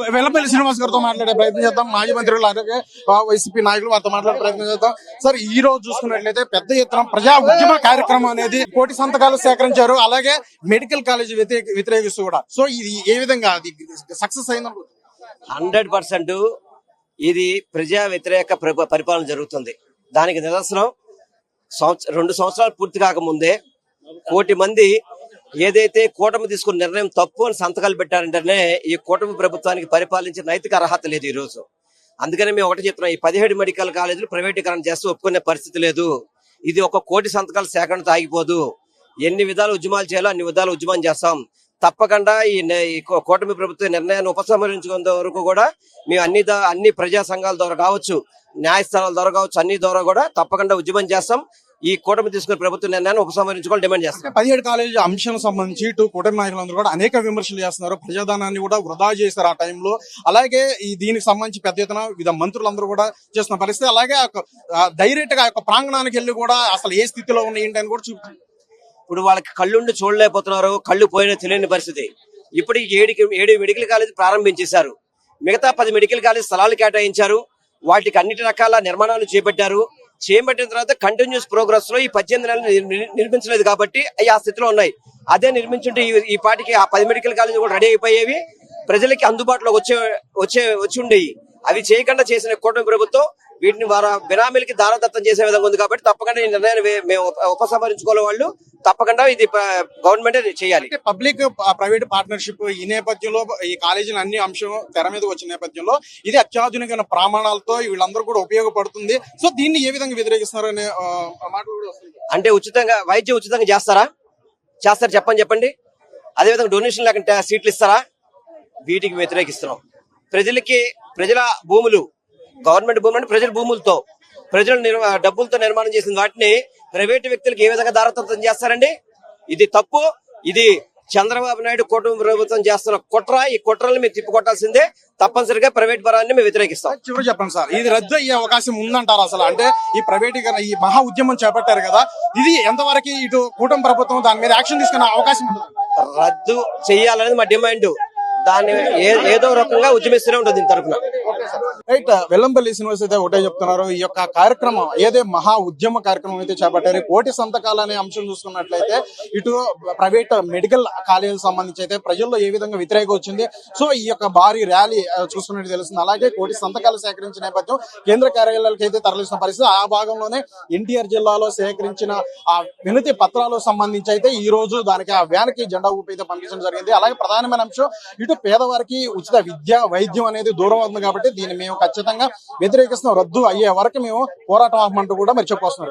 వెల్లపల్లి శ్రీనివాస్ గారితో మాట్లాడే ప్రయత్నం చేద్దాం. మాజీ మంత్రులు అలాగే వైసీపీ నాయకులు వారితో మాట్లాడే ప్రయత్నం చేద్దాం. సార్ ఈ రోజు చూసుకున్నట్లయితే పెద్ద ఎత్తున ప్రజా ఉద్యమ కార్యక్రమం అనేది కోటి సంతకాలు సేకరించారు. అలాగే మెడికల్ కాలేజ్ వ్యతిరేక వ్యతిరేకిస్తూ కూడా. సో ఇది ఏ విధంగా అది సక్సెస్ అయిన హండ్రెడ్ పర్సెంట్ ఇది ప్రజా వ్యతిరేక పరిపాలన జరుగుతుంది. దానికి నిదర్శనం సంవత్సరం రెండు సంవత్సరాలు పూర్తి కాకముందే కోటి మంది ఏదైతే కూటమి తీసుకున్న నిర్ణయం తప్పు అని సంతకాలు పెట్టారంటేనే ఈ కూటమి ప్రభుత్వానికి పరిపాలించే నైతిక అర్హత లేదు ఈ రోజు. అందుకని మేము ఒకటి చెప్తున్నాం ఈ పదిహేడు మెడికల్ కాలేజీలు ప్రైవేటీకరణ చేస్తూ ఒప్పుకునే పరిస్థితి లేదు. ఇది ఒక కోటి సంతకాల సేకరణతో ఆగిపోదు. ఎన్ని విధాలు ఉద్యమాలు చేయాలో అన్ని విధాలు ఉద్యమం చేస్తాం. తప్పకుండా ఈ కూటమి ప్రభుత్వ నిర్ణయాన్ని ఉపసంహరించుకునే వరకు కూడా మేము అన్ని దా- అన్ని ప్రజా సంఘాల ద్వారా కావచ్చు న్యాయస్థానాల ద్వారా కావచ్చు అన్ని ద్వారా కూడా తప్పకుండా ఉద్యమం చేస్తాం. ఈ కూటమి తీసుకునే ప్రభుత్వ నిర్ణయాన్ని ఉపసంహరించుకోవాలని డిమాండ్ చేస్తాం పదిహేడు కాలేజీ అంశం సంబంధించి ఇటు కూటమి నాయకులందరూ కూడా అనేక విమర్శలు చేస్తున్నారు. ప్రజాధనాన్ని కూడా వృధా చేశారు ఆ టైంలో. అలాగే ఈ దీనికి సంబంధించి పెద్ద ఎత్తున వివిధ మంత్రులందరూ కూడా చేస్తున్న పరిస్థితి. అలాగే డైరెక్ట్గా యొక్క ప్రాంగణానికి వెళ్ళి కూడా అసలు ఏ స్థితిలో ఉన్నాయి ఏంటి అని కూడా చూపుతుంది ఇప్పుడు వాళ్ళకి కళ్ళుండి చూడలేకపోతున్నారు కళ్ళు పోయిన తెలియని పరిస్థితి. ఇప్పుడు ఏడు ఏడు మెడికల్ కాలేజ్ ప్రారంభించేశారు. మిగతా పది మెడికల్ కాలేజ్ స్థలాలు కేటాయించారు. వాటికి అన్నిటి రకాల నిర్మాణాలు చేపట్టారు. చేపట్టిన తర్వాత కంటిన్యూస్ ప్రోగ్రెస్లో ఈ పద్దెనిమిది నెలలు నిర్మించలేదు కాబట్టి అవి ఆ స్థితిలో ఉన్నాయి. అదే నిర్మించుంటే ఈ- పాటికి ఆ పది మెడికల్ కాలేజ్ కూడా రెడీ అయిపోయేవి. ప్రజలకి అందుబాటులో వచ్చే వచ్చే వచ్చి ఉండేవి. అవి చేయకుండా చేసిన కూటమి ప్రభుత్వం వీటిని వారి బినామీలకి దానదత్తం చేసే విధంగా ఉంది కాబట్టి తప్పకుండా ఈ నిర్ణయాన్ని మేము ఉప- ఉపసంహరించుకోవాలి వాళ్ళు. తప్పకుండా ఇది గవర్నమెంట్ చేయాలి. పబ్లిక్ ప్రైవేట్ పార్ట్నర్షిప్ ఈ నేపథ్యంలో ఈ కాలేజీలు అన్ని అంశం తెర మీద వచ్చిన నేపథ్యంలో ఇది అత్యాధునికమైన ప్రమాణాలతో వీళ్ళందరూ కూడా ఉపయోగపడుతుంది. సో దీన్ని ఏ విధంగా వ్యతిరేకిస్తున్నారు అనే మాటలు వస్తుంది అంటే ఉచితంగా వైద్యం ఉచితంగా చేస్తారా? చేస్తారు చెప్పండి చెప్పండి. అదేవిధంగా డొనేషన్ లేకుంటే సీట్లు ఇస్తారా? వీటికి వ్యతిరేకిస్తున్నాం. ప్రజలకి ప్రజల భూములు గవర్నమెంట్ భూములు అంటే ప్రజల భూములతో ప్రజల డబ్బులతో నిర్మాణం చేసిన వాటిని ప్రైవేటు వ్యక్తులకు ఏ విధంగా దారదత్తం చేస్తారండి? ఇది తప్పు. ఇది చంద్రబాబు నాయుడు కూటమి ప్రభుత్వం చేస్తున్న కుట్ర. ఈ కుట్రల్ని మీరు తిప్పికొట్టాల్సిందే. తప్పనిసరిగా ప్రైవేట్ పరాన్ని మేము వ్యతిరేకిస్తాం. చివరి చెప్పండి సార్. ఇది రద్దు అయ్యే అవకాశం ఉందంటారు అసలు? అంటే ఈ ప్రైవేటీకరణ ఈ మహా ఉద్యమం చేపట్టారు కదా ఇది ఎంతవరకు ఇటు కూటమి ప్రభుత్వం దాని మీద యాక్షన్ తీసుకునే అవకాశం రద్దు చేయాలనేది మా డిమాండ్. దాన్ని ఏదో రకంగా ఉద్యమిస్తూనే ఉంటుంది దీని తరఫున రైట్ వెల్లంపల్లి శ్రీనివాస్ అయితే ఒకటే చెప్తున్నారు. ఈ యొక్క కార్యక్రమం ఏదే మహా ఉద్యమ కార్యక్రమం అయితే చేపట్టారు. కోటి సంతకాలు అనే అంశం చూసుకున్నట్లయితే ఇటు ప్రైవేట్ మెడికల్ కాలేజీలకు సంబంధించి అయితే ప్రజల్లో ఏ విధంగా వ్యతిరేకం వచ్చింది. సో ఈ యొక్క భారీ ర్యాలీ చూసుకున్నట్టు తెలుస్తుంది. అలాగే కోటి సంతకాలు సేకరించిన నేపథ్యం కేంద్ర కార్యాలయాలకు అయితే తరలిస్తున్న పరిస్థితి. ఆ భాగంలోనే ఎన్టీఆర్ జిల్లాలో సేకరించిన ఆ వినతి పత్రాలకు సంబంధించి అయితే ఈ రోజు దానికి ఆ వ్యాన్కి జెండా ఊపి అయితే పంపించడం జరిగింది. అలాగే ప్రధానమైన అంశం ఇటు పేదవారికి ఉచిత విద్య వైద్యం అనేది దూరం అవుతుంది కాబట్టి దీన్ని మేము ఖచ్చితంగా వ్యతిరేకిస్తున్నాం. రద్దు అయ్యే వరకు మేము పోరాటం ఆపమంటూ కూడా మరి చెప్పుకొస్తున్నారు